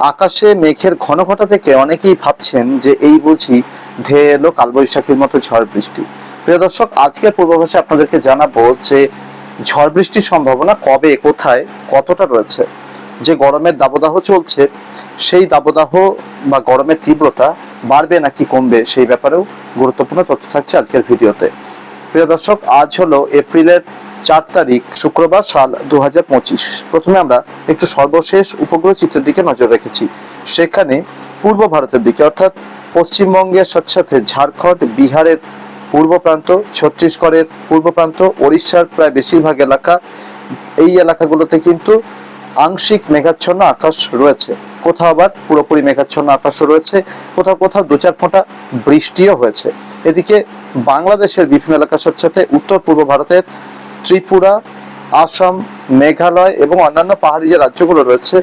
আকাশে মেঘের ঘন ঘটা থেকে অনেকেই ভাবছেন যে এই বুঝি ধেয়ে এলো কালবৈশাখীর মতো ঝড় বৃষ্টি। প্রিয় দর্শক, আজকের পূর্বাভাসে আপনাদেরকে জানাব যে ঝড় বৃষ্টির সম্ভাবনা কবে, কোথায়, কতটা রয়েছে। যে গরমের দাবদাহ চলছে, সেই দাবদাহ বা গরমের তীব্রতা বাড়বে নাকি কমবে সেই ব্যাপারেও গুরুত্বপূর্ণ তথ্য থাকছে আজকের ভিডিওতে। প্রিয় দর্শক, আজ হলো এপ্রিলের চার তারিখ শুক্রবার সাল দু হাজার পঁচিশ। প্রথমে আমরা একটু সর্বশেষ উপগ্রহ চিত্রের দিকে নজর রেখেছি। সেখানে পূর্ব ভারতের দিকে, অর্থাৎ পশ্চিমবঙ্গের সাথে সাথে ঝাড়খণ্ড, বিহারের পূর্ব প্রান্ত, ছত্তিশগড়ের পূর্ব প্রান্ত, ওড়িশার প্রায় বেশিরভাগ এলাকা। এই এলাকাগুলোতে কিন্তু আংশিক মেঘাচ্ছন্ন আকাশ রয়েছে। কোথাও আবার পুরোপুরি মেঘাচ্ছন্ন আকাশও রয়েছে। কোথাও কোথাও দু চার ফোঁটা বৃষ্টিও হয়েছে। এদিকে বাংলাদেশের বিভিন্ন এলাকার সাথে সাথে উত্তর পূর্ব ভারতের ত্রিপুরা, আসাম, মেঘালয় এবং অন্যান্য পাহাড়ি যে রাজ্যগুলো রয়েছে,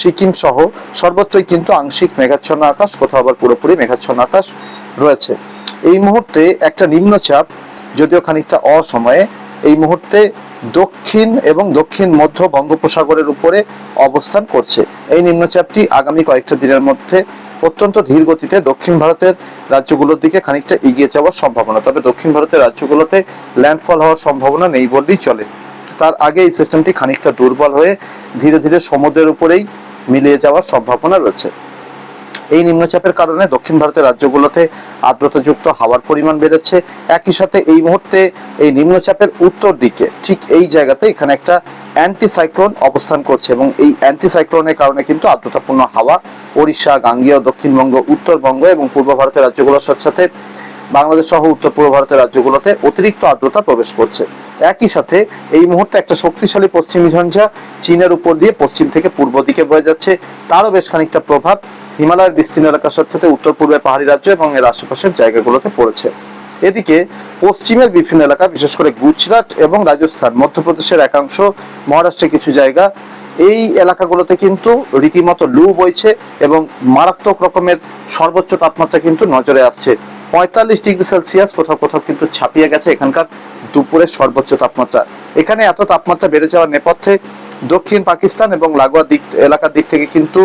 সিকিম সহ সর্বত্রই কিন্তু আংশিক মেঘাচ্ছন্ন আকাশ, কোথাও আবার পুরোপুরি মেঘাচ্ছন্ন আকাশ রয়েছে। এই মুহূর্তে একটা নিম্নচাপ, যদিও খানিকটা অসময়ে, এই মুহূর্তে দক্ষিণ এবং দক্ষিণ মধ্য বঙ্গোপসাগরের উপরে অবস্থান করছে। এই নিম্নচাপটি আগামী কয়েকটা দিনের মধ্যে অত্যন্ত ধীর গতিতে দক্ষিণ ভারতের রাজ্যগুলোর দিকে খানিকটা এগিয়ে যাওয়ার সম্ভাবনা। তবে দক্ষিণ ভারতের রাজ্যগুলোতে ল্যান্ডফল হওয়ার সম্ভাবনা নেই বললেই চলে। তার আগে এই সিস্টেমটি খানিকটা দুর্বল হয়ে ধীরে ধীরে সমুদ্রের উপরেই মিলিয়ে যাওয়ার সম্ভাবনা রয়েছে। এই নিম্নচাপের কারণে দক্ষিণ ভারতের রাজ্যগুলোতে আর্দ্রতাযুক্ত হাওয়ার পরিমাণ বেড়েছে। একই সাথে এই মুহূর্তে এই নিম্নচাপের উত্তর দিকে ঠিক এই জায়গাতে এখানে একটা অ্যান্টিসাইক্লোন অবস্থান করছে এবং এই অ্যান্টিসাইক্লোনের কারণে কিন্তু আর্দ্রতাপূর্ণ হাওয়া, ওড়িশা, গাঙ্গেয়, দক্ষিণবঙ্গ, উত্তরবঙ্গ এবং পূর্ব ভারতের রাজ্যগুলোর সাথে সাথে বাংলাদেশ সহ উত্তর পূর্ব ভারতের রাজ্যগুলোতে অতিরিক্ত আর্দ্রতা প্রবেশ করছে। একই সাথে এই মুহূর্তে একটা শক্তিশালী পশ্চিমী ঝঞ্ঝা চীনের উপর দিয়ে পশ্চিম থেকে পূর্ব দিকে বয়ে যাচ্ছে। তারও বেশ খানিকটা প্রভাব হিমালয়ের বিস্তীর্ণ এলাকার সাথে সাথে উত্তর পূর্বের পাহাড়ি রাজ্য এবং এর আশেপাশের জায়গাগুলোতে পড়েছে। এদিকে পশ্চিমের বিভিন্ন এলাকা, বিশেষ করে গুজরাট এবং রাজস্থান, মধ্যপ্রদেশের একাংশ, মহারাষ্ট্রের কিছু জায়গা, এই এলাকাগুলোতে কিন্তু রীতিমতো লু বইছে এবং মারাত্মক রকমের সর্বোচ্চ তাপমাত্রা কিন্তু নজরে আসছে। পঁয়তাল্লিশ ডিগ্রি সেলসিয়াস কোথাও কোথাও কিন্তু ছাপিয়ে গেছে এখানকার দুপুরের সর্বোচ্চ তাপমাত্রা। এখানে এত তাপমাত্রা বেড়ে যাওয়ার নেপথ্যে দক্ষিণ পাকিস্তান এবং লাগোয়া দিক, এলাকার দিক থেকে কিন্তু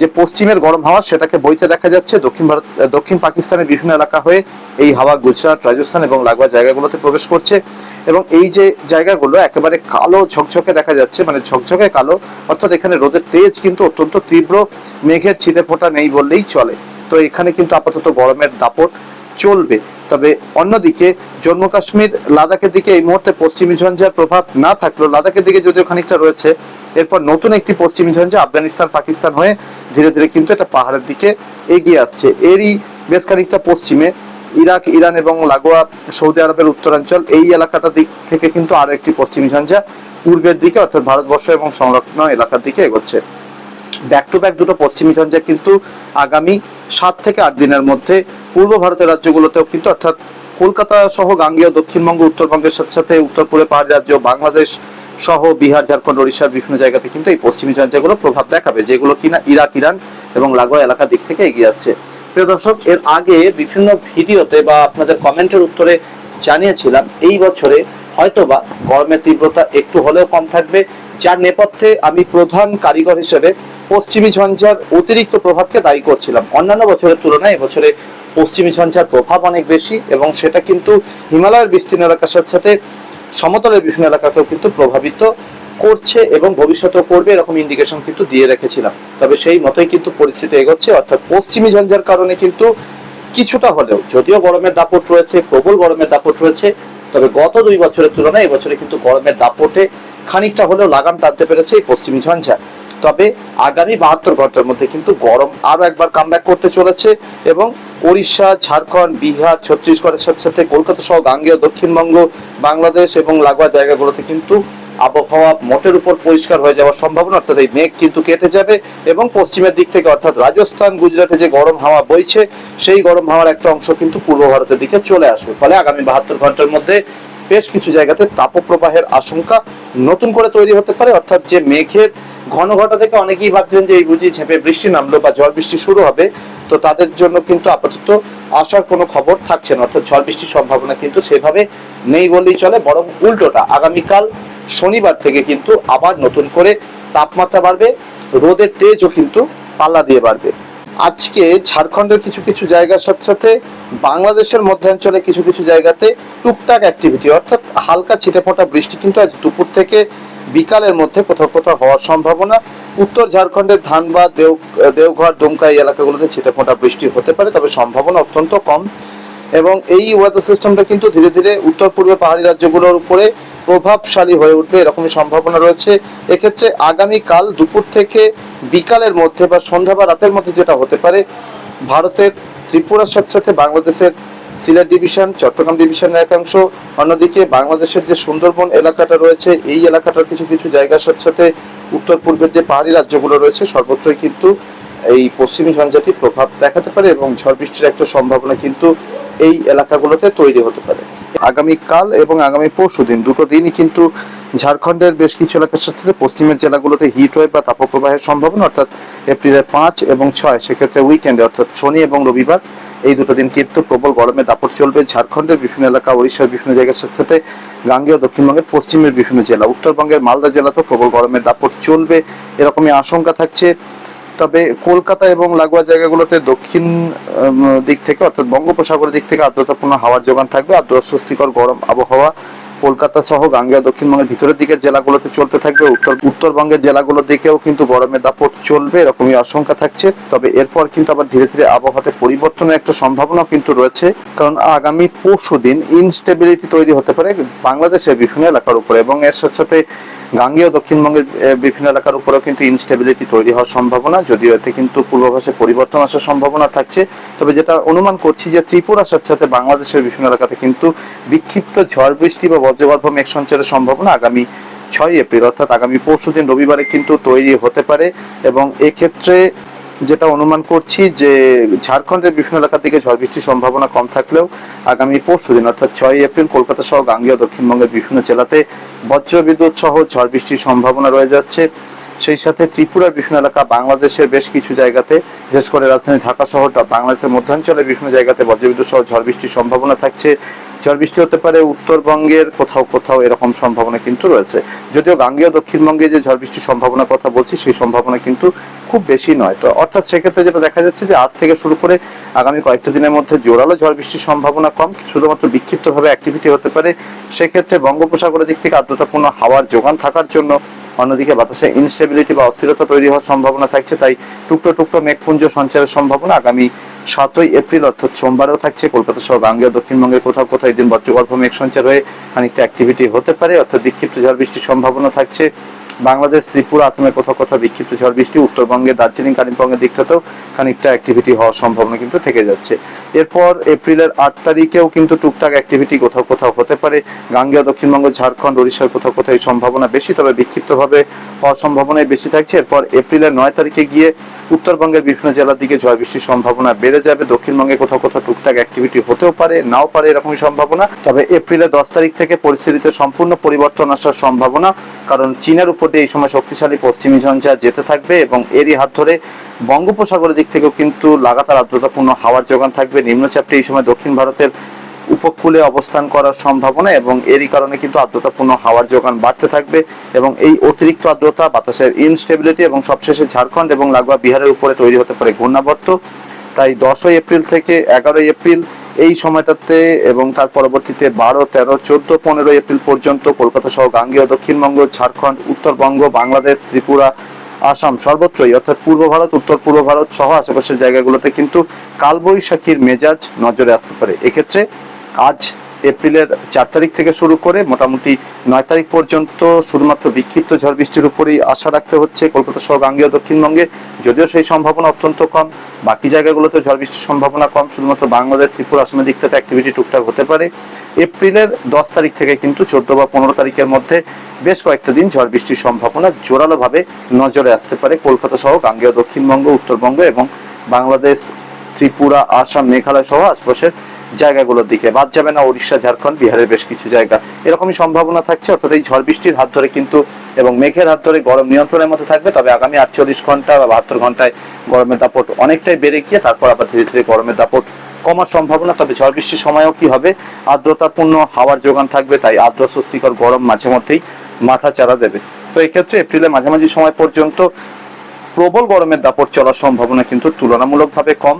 যে পশ্চিমের গরম হাওয়া, সেটাকে বইতে দেখা যাচ্ছে। দক্ষিণ ভারত দক্ষিণ পাকিস্তানের বিভিন্ন এলাকা হয়ে এই হাওয়া গুজরাট, রাজস্থান এবং লাগোয়া জায়গাগুলোতে প্রবেশ করছে। এবং এই যে জায়গাগুলো একেবারে কালো, ঝকঝকে দেখা যাচ্ছে মানে ঝকঝকে কালো, অর্থাৎ এখানে রোদের তেজ কিন্তু অত্যন্ত তীব্র। মেঘের ছিটে ফোটা নেই বললেই চলে। তো এখানে কিন্তু আপাতত গরমের দাপট। চলবে। তবে অন্যদিকে জম্মু কাশ্মীর লাদাখের দিকে এই মুহূর্তে পশ্চিমী ঝঞ্ঝার প্রভাব না থাকলেও লাদাখের দিকে যদিও খানিকটা রয়েছে, এরপর নতুন একটি পশ্চিমী ঝঞ্ঝা আফগানিস্তান, পাকিস্তান হয়ে ধীরে ধীরে কিন্তু এটা পাহাড়ের দিকে এগিয়ে আসছে। এরই বেশ খানিকটা পশ্চিমে ইরাক, ইরান এবং লাগোয়া, সৌদি আরবের উত্তরাঞ্চল এই এলাকাটা দিক থেকে কিন্তু আরও একটি পশ্চিমী ঝঞ্ঝা পূর্বের দিকে অর্থাৎ ভারতবর্ষ এবং সংরক্ষণ এলাকার দিকে এগোচ্ছে। ব্যাক টু ব্যাক দুটো পশ্চিমী ঝঞ্ঝা কিন্তু আগামী সাত থেকে আট দিনের মধ্যে পূর্ব ভারতের রাজ্যগুলোতেও কিন্তু অর্থাৎ কলকাতা সহ গাঙ্গেয়, দক্ষিণবঙ্গ, উত্তরবঙ্গের সাথে সাথে উত্তর পূর্বে পাহাড়ি রাজ্য, বাংলাদেশ সহ বিহার, ঝাড়খণ্ড ওড়িশার বিভিন্ন জায়গাতে কিন্তু এই পশ্চিমী ঝঞ্ঝাগুলো প্রভাব দেখাবে, যেগুলো কিনা ইরাক, ইরান এবং লাগোয়া এলাকার দিক থেকে এগিয়ে আসছে। প্রিয় দর্শক, এর আগে বিভিন্ন ভিডিওতে বা আপনাদের কমেন্টের উত্তরে জানিয়েছিলাম, এই বছরে হয়তোবা গরমের তীব্রতা একটু হলেও কম থাকবে, যার নেপথ্যে আমি প্রধান কারিগর হিসেবে পশ্চিমী ঝঞ্ঝার অতিরিক্ত প্রভাবকে দায়ী করছিলাম। অন্যান্য বছরের তুলনায় এবছরে পশ্চিমী ঝঞ্ঝার প্রভাব অনেক বেশি এবং সেটা কিন্তু হিমালয়ের বিস্তীর্ণ এলাকার সাথে সাথে সমতলের বিভিন্ন এলাকাকেও কিন্তু প্রভাবিত করছে এবং ভবিষ্যতেও করবে এরকম ইন্ডিকেশন কিন্তু দিয়ে রেখেছিলাম। তবে সেই মতোই কিন্তু পরিস্থিতি এগোচ্ছে, অর্থাৎ পশ্চিমী ঝঞ্ঝার কারণে কিন্তু কিছুটা হলেও, যদিও গরমের দাপট রয়েছে, প্রবল গরমের দাপট রয়েছে, তবে গত দুই বছরের তুলনায় এবছরে কিন্তু গরমের দাপটে খানিকটা হলেও লাগাম টানতে পেরেছে এই পশ্চিমী ঝঞ্ঝা। তবে আগামী বাহাত্তর ঘণ্টার মধ্যে কিন্তু গরম আরও একবার কামব্যাক করতে চলেছে এবং ওড়িশা, ঝাড়খণ্ড, বিহার, ছত্তিশগড়ের সাথে সাথে কলকাতা সহ গাঙ্গেয়, দক্ষিণবঙ্গ, বাংলাদেশ এবং লাগোয়া জায়গাগুলোতে কিন্তু আবহাওয়া মোটের উপর পরিষ্কার হয়ে যাওয়ার সম্ভাবনা, অর্থাৎ এই মেঘ কিন্তু কেটে যাবে এবং পশ্চিমের দিক থেকে অর্থাৎ রাজস্থান, গুজরাটে যে গরম হাওয়া বইছে, সেই গরম হাওয়ার একটা অংশ কিন্তু পূর্ব ভারতের দিকে চলে আসবে। ফলে আগামী বাহাত্তর ঘণ্টার মধ্যে বেশ কিছু জায়গাতে তাপপ্রবাহের আশঙ্কা নতুন করে তৈরি হতে পারে, অর্থাৎ যে মেঘের ঘন ঘটা থেকে অনেকেই ভাবছেন যে এই বুঝি ঝেঁপে বৃষ্টি নামলো বা ঝড় বৃষ্টি শুরু হবে, তো তাদের জন্য কিন্তু আপাতত আসার কোনো খবর থাকছে না। অর্থাৎ ঝড় বৃষ্টির সম্ভাবনা কিন্তু সেভাবে নেই বললেই চলে, বরং উল্টোটা। আগামীকাল শনিবার থেকে কিন্তু আবার নতুন করে তাপমাত্রা বাড়বে, রোদের তেজও কিন্তু পাল্লা দিয়ে বাড়বে। আজকে ঝাড়খণ্ডের কিছু কিছু জায়গার সাথে সাথে বাংলাদেশের মধ্যাঞ্চলে কিছু কিছু জায়গাতে টুকটাক অ্যাক্টিভিটি অর্থাৎ হালকা ছিটেফোঁটা বৃষ্টি কিন্তু আজ দুপুর থেকে বিকালের মধ্যে কোথাও কোথাও হওয়ার সম্ভাবনা। উত্তর ঝাড়খণ্ডের ধানবাদ, দেও দেওঘর দুমকা এই এলাকাগুলোতে ছিটেফোঁটা বৃষ্টি হতে পারে, তবে সম্ভাবনা অত্যন্ত কম। এবং এই ওয়েদার সিস্টেমটা কিন্তু ধীরে ধীরে উত্তর পূর্বে পাহাড়ি রাজ্যগুলোর উপরে প্রভাবশালী হয়ে উঠবে এরকমই সম্ভাবনা রয়েছে। এক্ষেত্রে আগামী কাল দুপুর থেকে বিকালের মধ্যে বা সন্ধ্যা বা রাতের মধ্যে যেটা হতে পারে, ভারতের ত্রিপুরার সাথে সাথে বাংলাদেশের সিলেট ডিভিশন, চট্টগ্রাম ডিভিশনের একাংশ। অন্যদিকে বাংলাদেশের যে সুন্দরবন এলাকাটা রয়েছে, এই এলাকাটার কিছু কিছু জায়গার সাথে সাথে উত্তর পূর্বের যে পাহাড়ি রাজ্যগুলো রয়েছে, সর্বত্রই কিন্তু এই পশ্চিমী ঝঞ্ঝাটি প্রভাব দেখাতে পারে এবং ঝড় বৃষ্টির একটা সম্ভাবনা কিন্তু এই এলাকাগুলোতে তৈরি হতে পারে। আগামী কাল এবং আগামী পরশু দিন দুটো দিনই কিন্তু ঝাড়খণ্ডের বেশ কিছু এলাকার সাথে সাথে পশ্চিমের জেলাগুলোতে হিট ওয়েভ বা তাপপ্রবাহের সম্ভাবনা, অর্থাৎ এপ্রিলের পাঁচ এবং ছয়, সেক্ষেত্রে উইকেন্ডে অর্থাৎ শনি এবং রবিবার এই দুটো দিন কিন্তু প্রবল গরমে দাপট চলবে। ঝাড়খণ্ডের বিভিন্ন এলাকা, ওড়িশার বিভিন্ন জায়গার সাথে সাথে গাঙ্গেয় দক্ষিণবঙ্গের পশ্চিমের বিভিন্ন জেলা। উত্তরবঙ্গের মালদা জেলাতেও প্রবল গরমের দাপট চলবে, এরকমই আশঙ্কা থাকছে। তবে কলকাতা এবং লাগোয়া জায়গাগুলোতে দক্ষিণ দিক থেকে অর্থাৎ বঙ্গোপসাগরের দিক থেকে আর্দ্রতাপূর্ণ হাওয়ার যোগান থাকবে। আর্দ্র স্বস্তিকর গরম আবহাওয়া কলকাতা সহ গাঙ্গেয় দক্ষিণবঙ্গের ভিতরের দিকের জেলাগুলোতে চলতে থাকবে, উত্তর উত্তরবঙ্গের জেলাগুলোর দিকেও কিন্তু গরমের দাপট চলবে, এরকমই আশঙ্কা থাকছে। তবে এরপর কিন্তু আবার ধীরে ধীরে আবহাওয়াতে পরিবর্তনের একটা সম্ভাবনা কিন্তু রয়েছে, কারণ আগামী পরশু দিন ইনস্টেবিলিটি তৈরি হতে পারে বাংলাদেশের বিভিন্ন এলাকার উপরে এবং এর সাথে সাথে গাঙ্গেয় দক্ষিণবঙ্গের বিভিন্ন এলাকার উপরেও কিন্তু ইনস্টেবিলিটি তৈরি হওয়ার সম্ভাবনা, যদিও এতে কিন্তু পূর্বাভাসে পরিবর্তন আসার সম্ভাবনা থাকছে। তবে যেটা অনুমান করছি যে ত্রিপুরার সাথে সাথে বাংলাদেশের বিভিন্ন এলাকাতে কিন্তু বিক্ষিপ্ত ঝড় বৃষ্টি বা বজ্রগর্ভ এক সঞ্চারের সম্ভাবনা আগামী ছয় এপ্রিল, অর্থাৎ আগামী পরশু দিন রবিবারে কিন্তু তৈরি হতে পারে এবং এক্ষেত্রে যেটা অনুমান করছি যে ঝাড়খণ্ডের বিভিন্ন এলাকা থেকে ঝড় বৃষ্টির সম্ভাবনা কম থাকলেও আগামী পরশু দিন, অর্থাৎ ছয় এপ্রিল কলকাতা সহ গাঙ্গেয় দক্ষিণবঙ্গের বিভিন্ন জেলাতে বজ্রবিদ্যুৎ সহ ঝড় বৃষ্টির সম্ভাবনা রয়ে যাচ্ছে। সেই সাথে ত্রিপুরার বিভিন্ন এলাকা, বাংলাদেশের বেশ কিছু জায়গাতে, বিশেষ করে রাজধানী ঢাকা শহরটা বাংলাদেশের মধ্যাঞ্চলের বিভিন্ন জায়গাতে বজ্রবিদ্যুৎ সহ ঝড় বৃষ্টির সম্ভাবনা থাকছে। ঝড় বৃষ্টি হতে পারে উত্তরবঙ্গের কোথাও কোথাও এরকম সম্ভাবনা কিন্তু রয়েছে। যদিও গাঙ্গেয় দক্ষিণবঙ্গে যে ঝড় বৃষ্টির সম্ভাবনার কথা বলছি, সেই সম্ভাবনা কিন্তু খুব বেশি নয়। তো অর্থাৎ সেক্ষেত্রে যেটা দেখা যাচ্ছে যে, আজ থেকে শুরু করে আগামী কয়েকটা দিনের মধ্যে জোরালো ঝড় বৃষ্টির সম্ভাবনা কম, শুধুমাত্র বিক্ষিপ্তভাবে অ্যাক্টিভিটি হতে পারে। সেক্ষেত্রে বঙ্গোপসাগরের দিক থেকে আর্দ্রতাপূর্ণ হাওয়ার যোগান থাকার জন্য অন্যদিকে বাতাসে ইনস্টেবিলিটি বা অস্থিরতা তৈরি হওয়ার সম্ভাবনা থাকছে, তাই টুকরো টুকরো মেঘপুঞ্জ সঞ্চারের সম্ভাবনা আগামী সাতই এপ্রিল, অর্থাৎ সোমবারও থাকছে। কলকাতা সহ গাঙ্গেয় দক্ষিণবঙ্গের কোথাও কোথাও এদিন বজ্রগর্ভ মেঘ সঞ্চার হয়ে খানিকটা অ্যাক্টিভিটি হতে পারে, অর্থাৎ বিক্ষিপ্ত ঝড় বৃষ্টির সম্ভাবনা থাকছে। বাংলাদেশ, ত্রিপুরা আসামের কোথাও কোথাও বিক্ষিপ্ত ঝড়, বৃষ্টি, উত্তরবঙ্গে, দার্জিলিং, কালিম্পংয়ের দিকটাতেও খানিকটা অ্যাক্টিভিটি হওয়ার সম্ভাবনা কিন্তু থেকে যাচ্ছে। এরপর এপ্রিলের আট তারিখেও কিন্তু টুকটাক অ্যাক্টিভিটি কোথাও কোথাও হতে পারে। গাঙ্গেয়, দক্ষিণবঙ্গ, ঝাড়খণ্ড ওড়িশার কোথাও কোথাও এই সম্ভাবনা বেশি, তবে বিক্ষিপ্তভাবে হওয়ার সম্ভাবনাই বেশি থাকছে। এরপর এপ্রিলের নয় তারিখে গিয়ে উত্তরবঙ্গের বিভিন্ন জেলার দিকে ঝড় বৃষ্টির সম্ভাবনা বেড়ে যাবে। দক্ষিণবঙ্গে কোথাও কোথাও টুকটাক অ্যাক্টিভিটি হতেও পারে, নাও পারে এরকমই সম্ভাবনা। তবে এপ্রিলের দশ তারিখ থেকে পরিস্থিতিতে সম্পূর্ণ পরিবর্তন আসার সম্ভাবনা, কারণ চীনের উপর দিয়ে এই সময় শক্তিশালী পশ্চিমী ঝঞ্ঝা যেতে থাকবে এবং এরই হাত ধরে বঙ্গোপসাগরের দিক থেকেও কিন্তু লাগাতার আর্দ্রতাপূর্ণ হাওয়ার যোগান থাকবে। নিম্নচাপটি এই সময় দক্ষিণ ভারতের উপকূলে অবস্থান করার সম্ভাবনা এবং এরই কারণে কিন্তু আর্দ্রতাপূর্ণ হাওয়ার যোগান বাড়তে থাকবে এবং এই অতিরিক্ত আর্দ্রতা, বাতাসের ইনস্টেবিলিটি এবং সবশেষে ঝাড়খণ্ড এবং লাগোয়া বিহারের উপরে তৈরি হতে পারে ঘূর্ণাবর্ত। তাই দশই এপ্রিল থেকে এগারোই এপ্রিল এই সময়টাতে এবং তার পরবর্তীতে বারো, তেরো, চোদ্দ, পনেরো এপ্রিল পর্যন্ত কলকাতা সহ গাঙ্গেয়, দক্ষিণবঙ্গ, ঝাড়খণ্ড, উত্তরবঙ্গ, বাংলাদেশ, ত্রিপুরা, আসাম সর্বত্রই, অর্থাৎ পূর্ব ভারত, উত্তর পূর্ব ভারত সহ আশেপাশের জায়গাগুলোতে কিন্তু কালবৈশাখীর মেজাজ নজরে আসতে পারে। এক্ষেত্রে আজ এপ্রিলের চার তারিখ থেকে শুরু করে মোটামুটি নয় তারিখ পর্যন্ত শুধুমাত্র বিক্ষিপ্ত ঝড় বৃষ্টির উপরেই আশা রাখতে হচ্ছে। কলকাতা সহ গাঙ্গেয় দক্ষিণবঙ্গে যদিও সেই সম্ভাবনা অত্যন্ত কম, বাকি জায়গাগুলোতে ঝড় বৃষ্টির সম্ভাবনা কম, শুধুমাত্র বাংলাদেশ, ত্রিপুরা আসামের দিকটাতে অ্যাক্টিভিটি টুকটাক হতে পারে। এপ্রিলের দশ তারিখ থেকে কিন্তু চোদ্দ বা পনেরো তারিখের মধ্যে বেশ কয়েকটা দিন ঝড় বৃষ্টির সম্ভাবনা জোরালোভাবে নজরে আসতে পারে কলকাতা সহ গাঙ্গেয় দক্ষিণবঙ্গ, উত্তরবঙ্গ এবং বাংলাদেশ, ত্রিপুরা, আসাম, মেঘালয় সহ আশপাশের জায়গাগুলোর দিকে। বাদ যাবে না উড়িষ্যা ঝাড়খণ্ড, বিহারের বেশ কিছু জায়গা। এরকমই সম্ভাবনা থাকছে, অর্থাৎ এই ঝড় বৃষ্টির হাত ধরে কিন্তু এবং মেঘের হাত ধরে গরম নিয়ন্ত্রণের মধ্যে থাকবে। তবে আগামী আটচল্লিশ ঘণ্টা বা বাহাত্তর ঘন্টায় গরমের দাপট অনেকটাই বেড়ে গিয়ে তারপর আবার ধীরে ধীরে গরমের দাপট কমার সম্ভাবনা। তবে ঝড় বৃষ্টির সময়ও কি হবে? আর্দ্রতাপূর্ণ হাওয়ার যোগান থাকবে, তাই আর্দ্র স্বস্তিকর গরম মাঝে মধ্যেই মাথা চারা দেবে। তো এক্ষেত্রে এপ্রিলের মাঝামাঝি সময় পর্যন্ত প্রবল গরমের দাপট চলার সম্ভাবনা কিন্তু তুলনামূলকভাবে কম।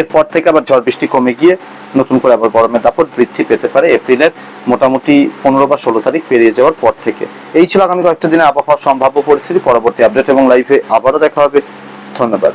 এরপর থেকে আবার ঝড় বৃষ্টি কমে গিয়ে নতুন করে আবার গরমের দাপট বৃদ্ধি পেতে পারে এপ্রিলের মোটামুটি পনেরো বা ষোলো তারিখ পেরিয়ে যাওয়ার পর থেকে। এই ছিল আগামী কয়েকটা দিনে আবহাওয়ার সম্ভাব্য পরিস্থিতি। পরবর্তী আপডেট এবং লাইভে আবারও দেখা হবে। ধন্যবাদ।